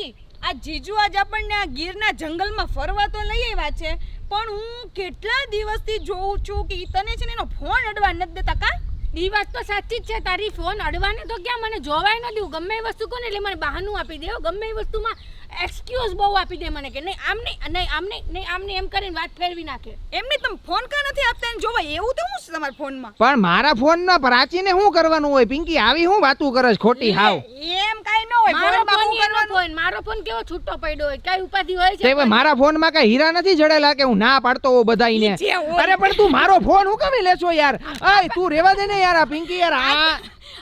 પ્રાચી આ જીજુ આજ આપણને આ ગીરના જંગલમાં ફરવા તો લઈ આવ્યા છે, પણ હું કેટલા દિવસથી જોઉં છું કે તને છે ને એનો ફોન અડવા નથી દેતા કા? ઈ વાત તો સાચી જ છે. તારી ફોન અડવાને તો ક્યાં? મને જોવાય ન દઉં ગમે એ વસ્તુ કોને એટલે મને બહાનું આપી દે ગમે એ વસ્તુમાં એક્સક્યુઝ બહુ આપી દે મને કે નહીં આમ નહીં નહીં આમ નહીં નહીં આમ નહીં એમ કરીને વાત ફેરવી નાખે. એમને તમે ફોન કા નથી આપતા? એને જોવા એવું તો હું તમારા ફોનમાં પણ મારા ફોનમાં પ્રાચીને શું કરવાનું હોય? પિંકી આવી હું વાતું કરે છે ખોટી હાવ. એમ કાઈ ન હોય. મારો ફોન ફોન મારો ફોન કેવો છૂટો પડ્યો હોય? કઈ ઉપાધી હોય છે તે મારા ફોનમાં કઈ હીરા નથી જડેલા કે હું ના પાડતો જે અરે પણ તું મારો ફોન હું કમી લેશો યાર? અય તું રેવા દે ને યાર આ પિંકી યાર આ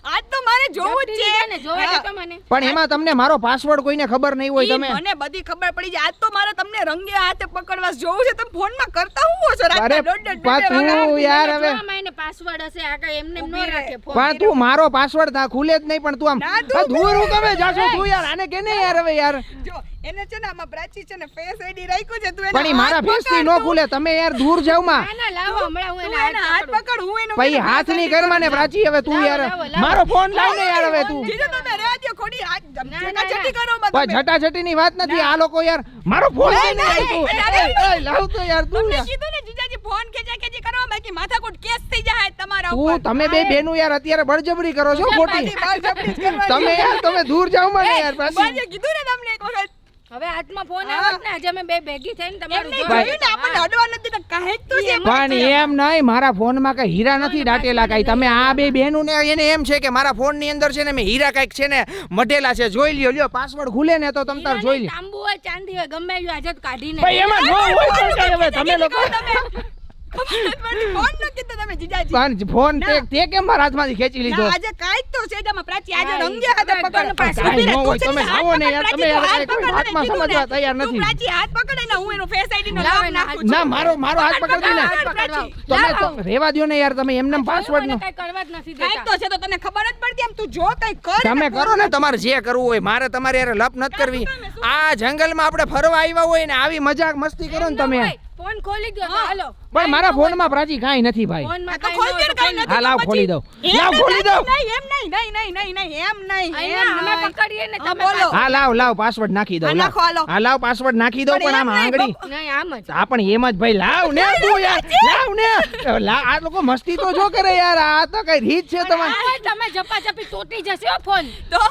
આજ તો મારે જોવું જ જપ્તી ને છે જોવા હા. મને. પણ એમાં તમને મારો પાસવર્ડ કોઈને ખબર નહીં હોય તમે. મને બધી ખબર પડી જાય. આજ તો મારે તમને રંગે હાથે પકડવા જોવું છે. તમે ફોનમાં કરતા હું હો છો અરે રાતના દોઢ દોઢ બે પા બે વાગ્યા તું યાર હવે. મને પાસવર્ડ હશે. આ કઈ એમને ન રાખે ફોન પણ તું મારો પાસવર્ડ તા ખુલે જ નહીં પણ તું આમ દૂર હું તમે જાશો તું યાર? આને કે ને યાર હવે યાર? જો એને છે ને આમાં પ્રાચી છે ને ફેસ આઈડી રાખ્યું છે તું એને પણ ઈ મારા ફેસથી નો તું. ખુલે તમે યાર દૂર જાવમાં. ના ના લાવો હમણાં હું એને હાથ પકડ. હું એનો ભાઈ હાથની કર માને પ્રાચી હવે તું યાર. મારો ફોન લાવ ને યાર હવે તું. જીજુ તમે રહેવા દ્યો, ખોટી હાથ ઝેકી ના. કરો મત ભાઈ જટા જટી ની વાત નથી આ લોકો યાર મારો ફોન લઈને તું. એય, લાવ તો યાર તું યાર. કીધું ને જીજાજી ફોન ખેંચા ખેંચી કરવા બાકી માથાકૂટ કેસ થઈ જાય તમારા તું ઉપર. તમે બે બેનું યાર અત્યારે બળજબરી કરો છો ખોટી. તમે યાર તમે દૂર જાવ મને યાર પ્રાચી કીધું ને તમને એક વખત. હવે હાથમાં ફોન આવત ને આજે અમે બે ભેગી થઈને તમારું જોયું. જોયું ને આપણે અડવા નથી તો કહે તો છે. પણ એમ નહીં મારા ફોનમાં કઈ હીરા નથી દાટેલા કઈ. તમે આ બે બહેનું ને એને એમ છે કે મારા ફોનની અંદર છે ને મેં હીરા કંઈક છે ને મઢેલા છે જોઈ લ્યો લ્યો પાસવર્ડ ખુલે ને તો તમ તાર જોઈ લ્યો. તાંબુ હોય ચાંદી હોય ગમે જો આજે કાઢીને ભાઈ એમાં નો હોય તો હવે તમે લોકો પણ ફોન તે તે કેમ મારા હાથમાંથી ખેંચી લીધો? આજે કાંઈ તો છે પ્રાચી આજે રંગે હાથે પકડ. પાસે. કાંઈ ન તમે આવો યાર, તમે યાર તું કાંઈ હાથ કોઈ પકડ, વાતમાં સમજવા તૈયાર નથી. પ્રાચી હાથ પકડે ને હું એનો ફેસ આઈડી નો નામ નાખું ના મારો મારો હાથ પકડતી ને. તમે તો રેવા દ્યો ને યાર તમે એમને પાસવર્ડ નો કઈ કરવા જ નથી દેતા. તો છે તો તને ખબર જ પડતી એમ તું જો કઈ કર તમે કરો ને તમારે જે કરવું હોય મારે તમારે યાર લપ નથી કરવી. આ જંગલમાં આપણે ફરવા આવ્યા હોય ને આવી મજાક મસ્તી કરો ને તમે. ફોન ખોલી ગયો હાલો. પણ મારા ફોનમાં પ્રાચી કાંઈ નથી ભાઈ. કાંઈ કાંઈ હા, લાવ, ખોલી દઉં. લાવ, ખોલી દઉં. એમ નહીં નહીં નહીં નહીં નહીં એમ નહીં એમ અમે પકડીએ ને તમે બોલો. હા લાવ લાવ પાસવર્ડ નાખી દઉં લાવ. હા લાવ પાસવર્ડ નાખી દઉં પણ આમ આંગળી. નહીં આમ જ. આ પણ એમ જ ભાઈ લાવ ને તું યાર લાવ ને. લાવ આ લોકો મસ્તી તો જો કરે યાર આ તો કઈ રીત છે તમારી? તમે જપા જપી તૂટી જશે હો ફોન. તો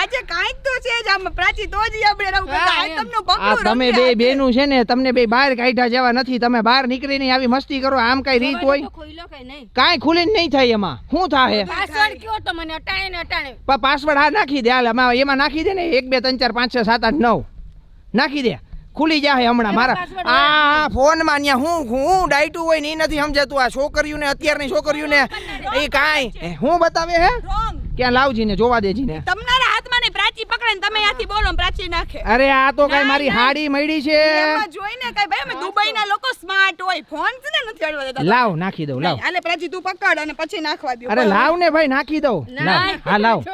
આજે કાંઈક તો છે જ આમ પ્રાચી તો જ આપણે રહું હા. તમને આ પકડું તમે બે. બેનું છે ને તમને બે બહાર કાઢ્યા જેવા નથી. તમે બહાર નીકળીને આવી મસ્તી કરો આમ કઈ રીત હોય. કાંઈ ખુલીને નહીં થાય એમાં. શું થાય પાસવર્ડ કયો તો મને? અટાણે અટાણે. પાસવર્ડ હા નાખી દે હાલ એમાં નાખી દે ને એક બે ત્રણ ચાર પાંચ છ સાત આઠ નવ. નાખી દે. ખુલી જાય હમણાં મારા. આ ફોનમાં ન્યા હું હું ડાયટું હોય ને એ નથી સમજાતું. આ છોકરીઓને અત્યારની છોકરીઓને એ કાંઈ હું બતાવે હે? ક્યાં લાવજી ને જોવા દેજી ને. તમારા ને પ્રાચી પકડે ને તમે અહીંયાથી બોલો પ્રાચી નાખે. અરે આ તો કઈ મારી હાડી મળી છે. એમાં જોઈને કઈ ભાઈ અમે દુબઈના લોકો સ્માર્ટ હોય. ફોન છે ને નથી અડવા દેતા લાવ નાખી દઉં લાવ. નહીં, પ્રાચી તું પકડ અને પછી નાખવા દે અરે લાવ ને ભાઈ નાખી દઉં. લાવ. હા લાવ.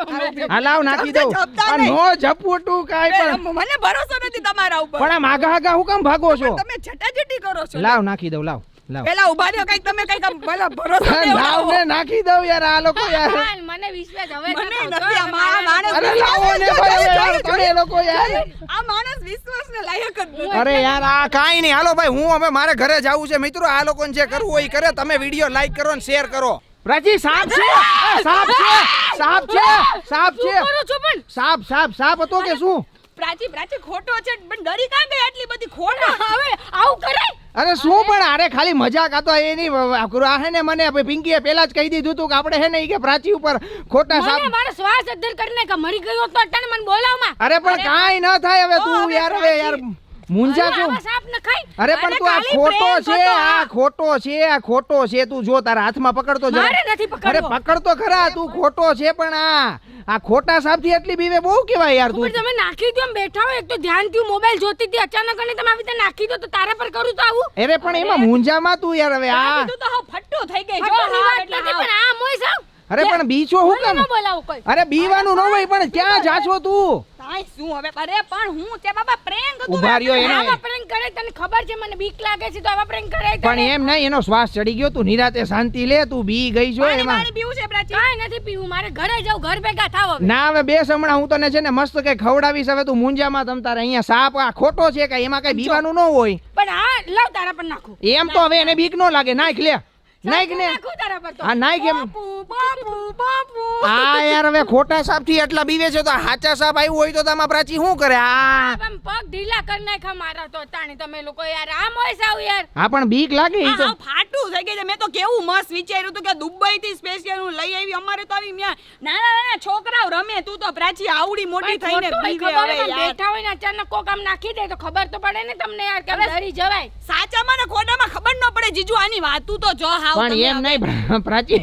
હા લાવ નાખી દઉં. જપતા આ નો જપોટું કાંઈ પણ. મને ભરોસો નથી તમારા ઉપર. પણ આ આગા આગા હું કેમ ભાગો છો? તમે છટાછટી કરો છો. લાવ નાખી દઉં લાવ. પેલા ઊભા રહ્યો કંઈક તમે કંઈક ભલા ભરોસો લાવ ને નાખી દઉં યાર આ લોકો યાર. મને વિશ્વાસ હવે મને નથી આ માણસ અરે લાવો ને ભાઈ યાર તમે લોકો યાર. આ માણસ વિશ્વાસને લાયક જ અરે યાર આ કાંઈ નહીં. હાલો ભાઈ હું હવે મારે ઘરે જવું છે. મિત્રો આ લોકોને જે કરવું હોય એ કરે. તમે વીડિયો લાઈક કરો ને શેર કરો. પ્રાચી સાપ છે. સાપ છે. સાપ છે. સાપ છે. સાપ સાપ સાપ હતો કે શું? પ્રાચી પ્રાચી ખોટો છે પણ ડરી કાં ગઈ આટલી બધી ખોટો? હવે આવું કરાય? અરે શું પણ અરે ખાલી મજાક હતો એની આ હે ને મને પિંકીએ પેલા જ કહી દીધું તું કે આપણે હે ને કે પ્રાચી ઉપર ખોટા સાપ મારો શ્વાસ અદ્ધર કરીને કે મરી ગયો તો તને મને બોલાવમાં. અરે પણ કાઈ ન થાય હવે તું યાર હવે યાર મુંજા અરે, પણ તું આ ખોટો છે આ. ખોટો છે આ ખોટો છે તું જો તારા હાથમાં પકડતો જા અરે પકડતો ખરા તું ખોટો છે પણ આ આ ખોટા સાપથી એટલી બીવે બહુ કેવાય યાર તું. તમે નાખી દો એમ બેઠા હો એક તો ધ્યાનથી હું મોબાઈલ જોતી હતી અચાનક અને તમે આવી રીતે નાખી દો તો તારા પર કરું તો આવું. અરે પણ એમાં મુંજામાં તું યાર હવે આ તું ફટ્ટો થઈ ગઈ જો વાત એટલે પણ આ મોય સાવ અરે પણ બીચો હું કામ ન કોઈ. અરે બીવાનું ન હોય પણ ક્યાં જાશો તું? તાય શું હવે? અરે પણ હું તે બાબા પ્રેંગ તું ઊભા રહ્યો એને. આવા પ્રેંગ કરે તને ખબર છે? મને બીક લાગે છે તો આવા પ્રેંગ કરે પણ એમ નહીં એનો શ્વાસ ચડી ગયો. તું નિરાતે શાંતિ લે તું બી ગઈ છો એમાં. પાણી પીવું છે પ્રાચી? કાઈ નથી પીવું. મારે ઘરે જાવ ઘર ભેગા થાવ હવે. ના હવે બેસ હમણાં. હું તને છે ને મસ્ત કઈ ખવડાવીશ. હવે તું મુંજામાં તમ તારે અહીંયા સાપ આ ખોટો છે કે એમાં કઈ બીવાનું ન હોય. પણ હા લાવ તારા પર નાખો. એમ તો હવે એને બીક ન લાગે. નાખ લે. નાખ ને નાખું તારા પર તો હા નાખ એમ બાપુ બાપુ બાપુ આ યાર હવે ખોટા સાપથી એટલા બીવે છે તો હાચા સાપ આવ્યું હોય તો તમા પ્રાચી શું કરે? આ આમ પગ ઢીલા કરી નાખ્યા મારા તો તાણી તમે લોકો યાર આમ હોય સાવ યાર. હા પણ બીક લાગે? ઈ તો ફાટું થઈ ગઈ છે. મેં તો કેવું મસ્ત વિચાર્યું હતું કે દુબઈ થી સ્પેશિયલ હું લઈ આવી. અમારે તો આવી ન્યા નાના નાના છોકરાઓ રમે. તું તો પ્રાચી આવડી મોટી થઈને બીવે હવે યાર. બેઠા હોય ને અચાનક કોક આમ નાખી દે તો ખબર તો પડે ને તમને યાર કે ડરી જવાય. સાચામાં ને ખોટામાં ખબર ન પડે જીજુ આની વાતું. તો જો હાવ પણ તમે એમ. નહીં પ્રાચી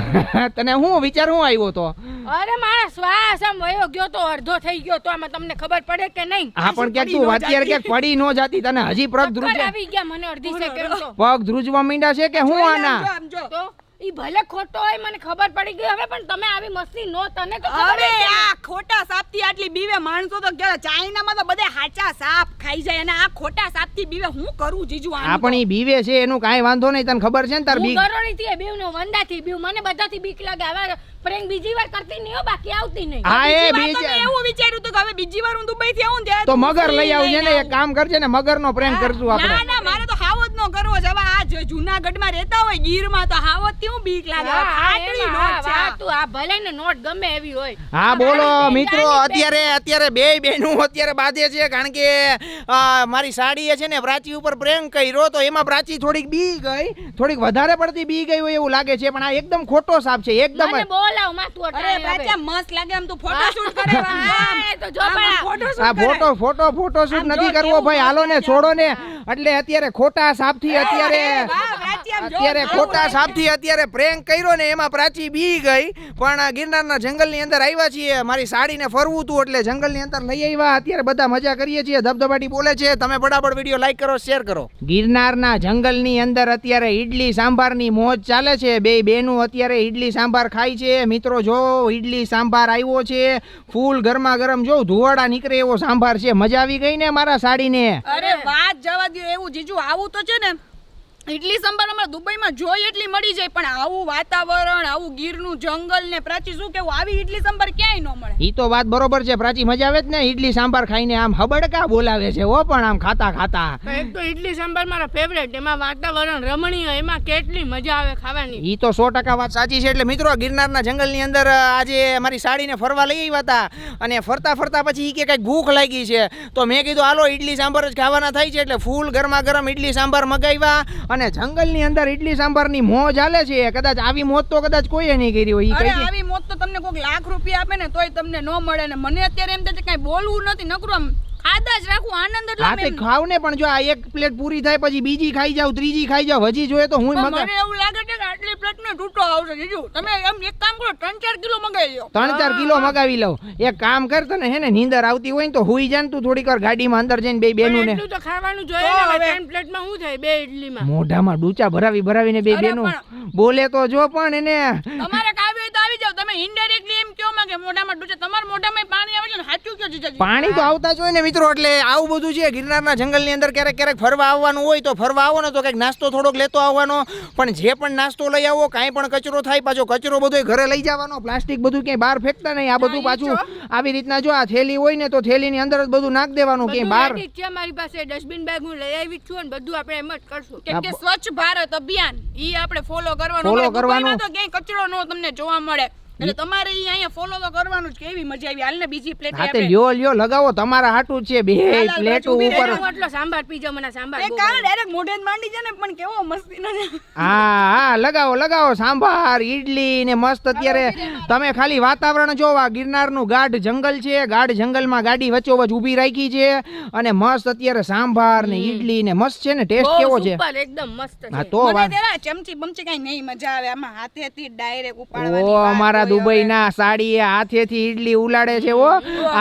તને હું વિચાર હું આવ્યો તો? અરે મારા શ્વાસ આમ વયો ગયો તો અડધો થઈ ગયો તો આમાં તમને ખબર પડે કે નહીં? હા પણ કે તું અત્યારે ક્યાંક પડી નો જાતી. તને હજી પગ ધ્રુજ આવી ગયા મને અડધી સેકન્ડ તો. પગ ધ્રુજવા માંડ્યા છે કે હું આના? આમ જો, આમ જો. તો? ઈ ભલે ખોટો હોય મને ખબર પડી ગઈ હવે પણ તમે આવી મસ્તી નો તને તો અરે આ ખોટા સાપથી આટલી બીવે માણસો તો કે ચાઇનામાં તો બધે હાચા સાપ ખાઈ જાય અને આ ખોટા સાપથી બીવે હું કરું જીજુ આ પણ ઈ બીવે છે એનું કાંઈ વાંધો નહીં તને ખબર છે ને તાર બીક ગરોળી થી બીવ નો વંદા થી બીવ મને બધાથી બીક લાગે. હવે પ્રેમ બીજી વાર કરતી નહીં હો બાકી આવતી નહીં. હા એ બીજી વાર તો એવું વિચાર્યું તો કે હવે બીજી વાર હું દુબઈ થી આવું ને તો મગર લઈ આવજે ને એક કામ કરજે ને મગર નો પ્રેમ કરશું આપણે. ના મારે તો નો કરવો છે હવે આ જુનાગઢમાં રહેતા હોય ગીરમાં તો હાવો થી બીક લાગે ફાટડી નોટ છે આ. તું આ ભલે ને નોટ ગમે એવી હોય હા બોલો મિત્રો અત્યારે અત્યારે બે બહેનું અત્યારે બાધે છે કારણ કે મારી સાડીએ છે ને પ્રાચી ઉપર પ્રેમ કર્યો તો એમાં પ્રાચી થોડીક બી ગઈ થોડીક વધારે પડતી બી ગઈ હોય એવું લાગે છે પણ આ એકદમ ખોટો સાપ છે એકદમ બોલાવ માથું અરે પ્રાચી મસ્ત લાગે આમ તું કરે આમ. હા, એ તો જો કરે. ફોટો ફોટો ફોટો શૂટ નથી કરવો ભાઈ હાલો ને છોડો ને. એટલે અત્યારે ખોટા સાપથી અત્યારે અત્યારે ખોટા સાપથી અત્યારે પ્રેન્ક કર્યો ને એમાં પ્રાચી બી ગઈ પણ ગિરનારના જંગલની અંદર આવ્યા છીએ. મારી સાડીને ફરવું હતું એટલે જંગલની અંદર લઈ આવ્યા. અત્યારે બધા મજા કરીએ છીએ. ધબધબાટી બોલે છે. તમે બરાબર વીડિયો લાઈક કરો શેર કરો. ગિરનારના જંગલની અંદર અત્યારે ઈડલી સાંભારની મોજ ચાલે છે. બે બેનું અત્યારે ઈડલી સાંભાર ખાય છે. મિત્રો જો ઈડલી સાંભાર આવ્યો છે ફૂલ ગરમા ગરમ જો ધુવાડા નીકળે એવો સાંભાર છે. મજા આવી ગઈ ને મારા સાડીને? અરે વાત જવા દો એવું જીજુ આવું તો છે ને ઇડલી સંભાર અમારે દુબઈમાં જોઈ એટલી મળી જાય પણ આવું વાતાવરણ આવું ગીરનું જંગલ ને પ્રાચી શું કેવું આવી ઇડલી સંભાર ક્યાંય ન મળે. ઈ તો વાત બરોબર છે પ્રાચી મજા આવે જ ને ઈડલી સાંભાર ખાઈને આમ હબડકા બોલાવે છે હો પણ આમ ખાતા ખાતા. એક તો ઇડલી સાંભાર મારા ફેવરેટ એમાં વાતાવરણ રમણીય એમાં કેટલી મજા આવે ખાવાની. ઈ તો સો ટકા વાત સાચી છે એટલે મિત્રો ગિરનારના જંગલની અંદર આજે મારી સાડીને ફરવા લઈ આવ્યા હતા અને ફરતા ફરતા પછી ઈ કે કંઈક ભૂખ લાગી છે. તો મેં કીધું હાલો ઇડલી સાંભાર જ ખાવાના થાય છે એટલે ફૂલ ગરમા ગરમ ઈડલી સાંભાર મગાવ્યા અને જંગલની અંદર ઇડલી સાંભારની મોજ હાલે છે. કદાચ આવી મોજ તો કદાચ કોઈએ નહીં કરી હોય. અરે આવી મોત તો તમને કોઈક લાખ રૂપિયા આપે ને તોય તમને ન મળે ને મને અત્યારે એમ થાય કઈ બોલવું નથી નકરું આમ ખાધા જ રાખું આનંદ એટલે હા. ખાવ ને પણ જો આ એક પ્લેટ પૂરી થાય પછી બીજી ખાઈ જાવ ત્રીજી ખાઈ જાવ હજી જોઈએ તો હું મને એવું લાગે છે કે આટલી પ્લેટ ને તૂટો આવશે જીજુ. તમે એમ એક કામ કરો ત્રણ ચાર કિલો મંગાવી લો ત્રણ ચાર કિલો મગાવી લઉં. એક કામ કર તને હે ને નીંદર આવતી હોય ને તો હુઈ જાન તું થોડીક વાર ગાડીમાં અંદર જઈને બે બેનું ને. તો ખાવાનું જોઈએ ને ત્રણ પ્લેટમાં શું થાય બે ઇડલીમાં મોઢામાં ડૂચા ભરાવી ભરાવીને બે બેનું. બોલે તો જો પણ એને. તમારે કાવી હોય તો આવી જાવ તમે ઇનડાયરેક્ટલી એમ કહો માં કે મોઢામાં ડૂચે તમારા મોઢામાં પાણી આવે છે ને સાચું કયો જીજાજી પાણી તો આવતા જ હોય ને મિત્રો એટલે આવું બધું છે. ગિરનારના જંગલની અંદર ક્યારેક ક્યારેક ફરવા આવવાનું હોય તો ફરવા આવો ને તો કંઈક નાસ્તો થોડોક લેતો આવવાનો. પણ જે પણ નાસ્તો લઈ આવો કાંઈ પણ કચરો થાય પાછો કચરો બધો ઘરે લઈ જવાનો. પ્લાસ્ટિક બધું ક્યાંય બહાર ફેંકતા નહીં. આ બધું પાછું આવી રીતના જો આ થેલી હોય ને તો થેલીની અંદર જ બધું નાખ દેવાનું કે ક્યાંય બહાર. છે મારી પાસે. ડસ્ટબિન બેગ હું લઈ આવી જ છું અને બધું આપણે એમ જ કરશું. કેમ કે સ્વચ્છ ભારત અભિયાન ઈ આપણે ફોલો કરવાનું. ફોલો કરવાનું. તો ક્યાંય કચરો નો તમને જોવા મળે. એટલે તમારે ઈ અહીંયા ફોલો તો કરવાનું જ કેવી મજા આવી. હાલને બીજી પ્લેટ હા તે લ્યો લ્યો લગાવો. તમારા હાટું છે બે પ્લેટ ઉપર. એટલો સાંભાર પીજો મને સાંભાર એ કાલ ડાયરેક્ટ મોઢે જ માંડી છે ને પણ કેવો મસ્તી નો હા હા લગાવો લગાવો. સાંભાર ઈડલી ને મસ્ત અત્યારે તમે ખાલી વાતાવરણ જોવો આ ગિરનારનું ગાઢ જંગલ છે. ગાઢ જંગલમાં ગાડી વચ્ચોવચ ઊભી રાખી છે. અને મસ્ત અત્યારે સાંભાર ને ઈડલી ને મસ્ત છે ને ટેસ્ટ કેવો છે? એકદમ મસ્ત હા તો ચમચી બમચી કઈ નહીં મજા આવે. આમાં હાથેથી ડાયરેક્ટ ઉપાડવાની ઓ અમારા. દુબઈના સાડીએ હાથેથી ઈડલી ઉલાડે છે ઓ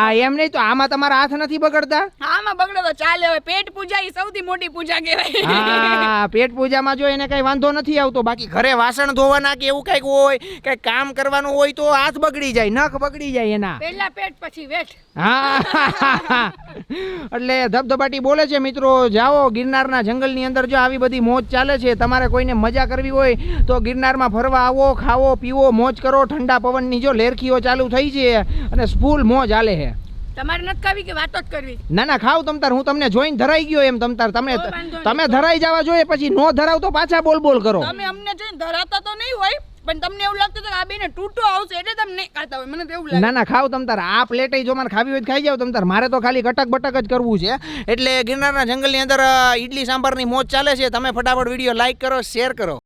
આ એમ નહીં તો આમાં તમારા હાથ નથી બગડતા? આમાં બગડે તો ચાલે. હવે પેટ પૂજા ઈ સૌથી મોટી પૂજા કહેવાય. હા પેટ પૂજામાં જો એને કઈ વાંધો નથી આવતો બાકી ઘરે વાસણ ધોવાના કે એવું કંઈક હોય કઈ કામ કરવાનું હોય તો હાથ બગડી જાય નખ બગડી જાય એના. પહેલા પેટ પછી વેઠ. હા. એટલે ધબધબાટી બોલે છે મિત્રો જાઓ ગિરનારના જંગલની અંદર જો આવી બધી મોજ ચાલે છે તમારે કોઈને મજા કરવી હોય તો ગિરનારમાં ફરવા આવો ખાવો પીવો મોજ કરો ઠંડા પવનની જો લેરખીઓ ચાલુ થઈ છે અને ફૂલ મોજ હાલે છે. તમારે નથી ખાવી કે વાતો જ કરવી? ના ના ખાવ તમતાર હું તમને જોઈન ધરાઈ ગયો એમ તમતાર તમે. તમે ધરાઈ જવા જોઈએ પછી નો ધરાવ તો પાછા બોલ બોલ કરો. તમે અમને જોઈન ધરાતા તો નહીં હોય પણ તમને એવું લાગતું હતું કે આ બેને તૂટો આવશે એટલે તમે નહીં ખાતા હોય. મને તો એવું લાગે. ના ના ખાવ તમતાર આ પ્લેટ જો મને ખાવી હોય ખાઈ જાવ તમતાર મારે તો ખાલી કટક બટક જ કરવું છે. એટલે ગિરનારના જંગલની અંદર ઈડલી, સાંભારની મોજ ચાલે છે. તમે ફટાફટ વીડિયો લાઈક કરો શેર કરો.